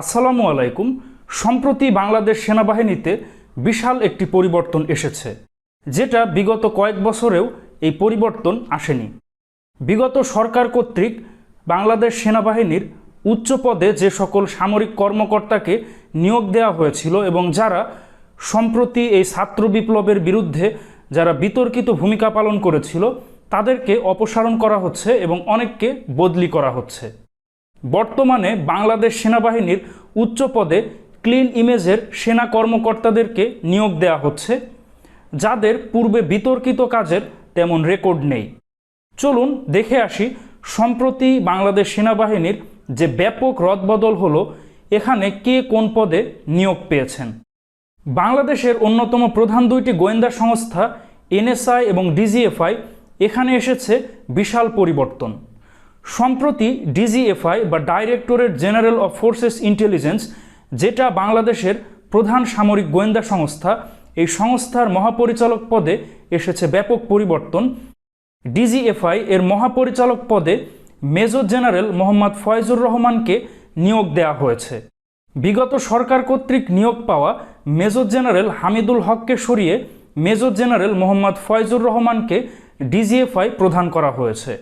আসসালামু আলাইকুম। সম্প্রতি বাংলাদেশ সেনাবাহিনীতে বিশাল একটি পরিবর্তন এসেছে, যেটা বিগত কয়েক বছরেও এই পরিবর্তন আসেনি। বিগত সরকার কর্তৃক বাংলাদেশ সেনাবাহিনীর উচ্চ পদে যে সকল সামরিক কর্মকর্তাকে নিয়োগ দেওয়া হয়েছিল এবং যারা সম্প্রতি এই ছাত্র বিপ্লবের বিরুদ্ধে যারা বিতর্কিত ভূমিকা পালন করেছিল, তাদেরকে অপসারণ করা হচ্ছে এবং অনেককে বদলি করা হচ্ছে। বর্তমানে বাংলাদেশ সেনাবাহিনীর উচ্চ পদে ক্লিন ইমেজের সেনা কর্মকর্তাদেরকে নিয়োগ দেওয়া হচ্ছে, যাদের পূর্বে বিতর্কিত কাজের তেমন রেকর্ড নেই। চলুন দেখে আসি সম্প্রতি বাংলাদেশ সেনাবাহিনীর যে ব্যাপক রদবদল হলো, এখানে কে কোন পদে নিয়োগ পেয়েছেন। বাংলাদেশের অন্যতম প্রধান দুইটি গোয়েন্দা সংস্থা, এনএসআই এবং ডিজিএফআই, এখানে এসেছে বিশাল পরিবর্তন। সম্প্রতি ডিজিএফআই বা directorate general of forces intelligence, যেটা বাংলাদেশের প্রধান সামরিক গোয়েন্দা সংস্থা, এই সংস্থার মহাপরিচালক পদে এসেছে ব্যাপক পরিবর্তন। ডিজিএফআই এর মহাপরিচালক পদে মেজর জেনারেল মোহাম্মদ ফয়জুর রহমানকে নিয়োগ দেওয়া হয়েছে। বিগত সরকার কর্তৃক নিয়োগ পাওয়া মেজর জেনারেল হামিদুল হককে সরিয়ে মেজর জেনারেল মোহাম্মদ ফয়জুর রহমানকে ডিজিএফআই প্রদান করা হয়েছে।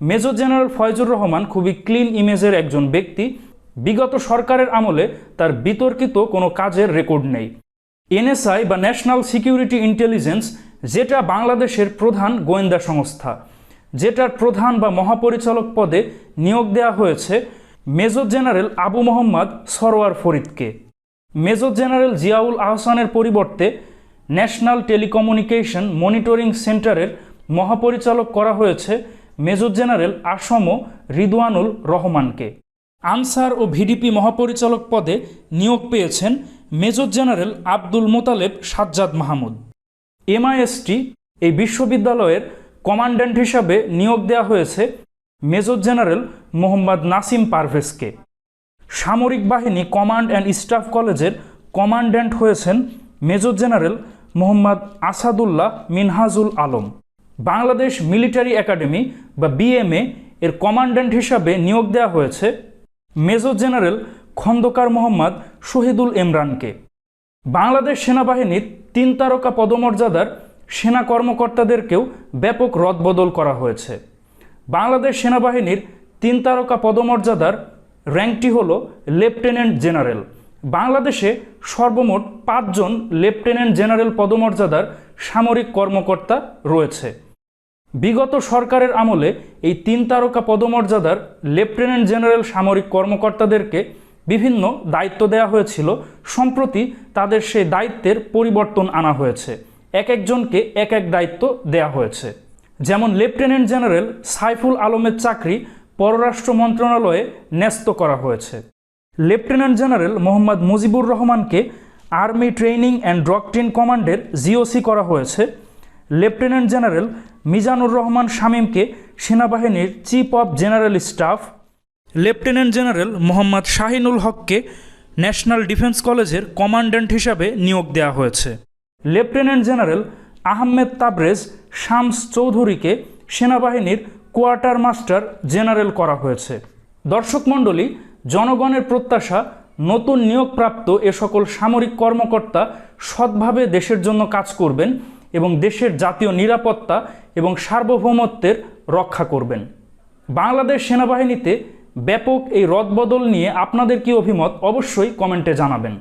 মেজর জেনারেল ফয়জুর রহমান খুবই ক্লিন ইমেজের একজন ব্যক্তি। বিগত সরকারের আমলে তার বিতর্কিত কোনো কাজের রেকর্ড নেই। এনএসআই বা ন্যাশনাল সিকিউরিটি ইন্টেলিজেন্স যেটা বাংলাদেশের প্রধান গোয়েন্দা সংস্থা, যেটার প্রধান বা মহাপরিচালক পদে নিয়োগ দেওয়া হয়েছে মেজর জেনারেল আবু মোহাম্মদ সরোয়ার ফরিদকে। মেজর জেনারেল জিয়াউল আহসানের পরিবর্তে ন্যাশনাল টেলিকমিউনিকেশন মনিটরিং সেন্টারের মহাপরিচালক করা হয়েছে মেজর জেনারেল আসম রিদওয়ানুল রহমানকে। আনসার ও ভিডিপি মহাপরিচালক পদে নিয়োগ পেয়েছেন major general Abdul Motaleb Sajjad Mahmud. MIST এই বিশ্ববিদ্যালয়ের কমান্ড্যান্ট হিসাবে নিয়োগ দেওয়া হয়েছে মেজর জেনারেল মোহাম্মদ নাসিম পারভেজকে। সামরিক বাহিনী কমান্ড অ্যান্ড স্টাফ কলেজের কমান্ড্যান্ট হয়েছেন major general Mohammad Asadullah Minhajul Alam. Bangladesh military academy বা বিএমএ এর কমান্ড্যান্ট হিসাবে নিয়োগ দেওয়া হয়েছে মেজর জেনারেল খন্দকার মোহাম্মদ শহীদুল ইমরানকে। বাংলাদেশ সেনাবাহিনীর তিন তারকা পদমর্যাদার সেনা কর্মকর্তাদেরকেও ব্যাপক রদবদল করা হয়েছে। বাংলাদেশ সেনাবাহিনীর তিন তারকা পদমর্যাদার র্যাঙ্কটি হল লেফটেন্যান্ট জেনারেল। বাংলাদেশে সর্বমোট পাঁচজন লেফটেন্যান্ট জেনারেল পদমর্যাদার সামরিক কর্মকর্তা রয়েছে। বিগত সরকারের আমলে এই তিন তারকা পদমর্যাদার লেফটেন্যান্ট জেনারেল সামরিক কর্মকর্তাদেরকে বিভিন্ন দায়িত্ব দেওয়া হয়েছিল। সম্প্রতি তাদের সেই দায়িত্বের পরিবর্তন আনা হয়েছে। এক একজনকে এক এক দায়িত্ব দেওয়া হয়েছে। যেমন লেফটেন্যান্ট জেনারেল সাইফুল আলমের চাকরি পররাষ্ট্র মন্ত্রণালয়ে ন্যস্ত করা হয়েছে। লেফটেন্যান্ট জেনারেল মোহাম্মদ মুজিবুর রহমানকে আর্মি ট্রেনিং অ্যান্ড ড্রকটিন কমান্ডের জিওসি করা হয়েছে। লেফটেন্যান্ট জেনারেল মিজানুর রহমান শামীমকে সেনাবাহিনীর chief of general staff, lieutenant general Mohammad Shahinul হককে ন্যাশনাল ডিফেন্স কলেজের কমান্ড্যান্ট হিসাবে নিয়োগ দেওয়া হয়েছে। লেফটেন্যান্ট জেনারেল আহমেদ তাবরেজ শামস চৌধুরীকে সেনাবাহিনীর কোয়ার্টার মাস্টার জেনারেল করা হয়েছে। দর্শক মণ্ডলী, জনগণের প্রত্যাশা, নতুন নিয়োগপ্রাপ্ত এ সকল সামরিক কর্মকর্তা সৎভাবে দেশের জন্য কাজ করবেন এবং দেশের জাতীয় নিরাপত্তা এবং সার্বভৌমত্বের রক্ষা করবেন। বাংলাদেশ সেনাবাহিনীতে ব্যাপক এই রদবদল নিয়ে আপনাদের কি অভিমত অবশ্যই কমেন্টে জানাবেন।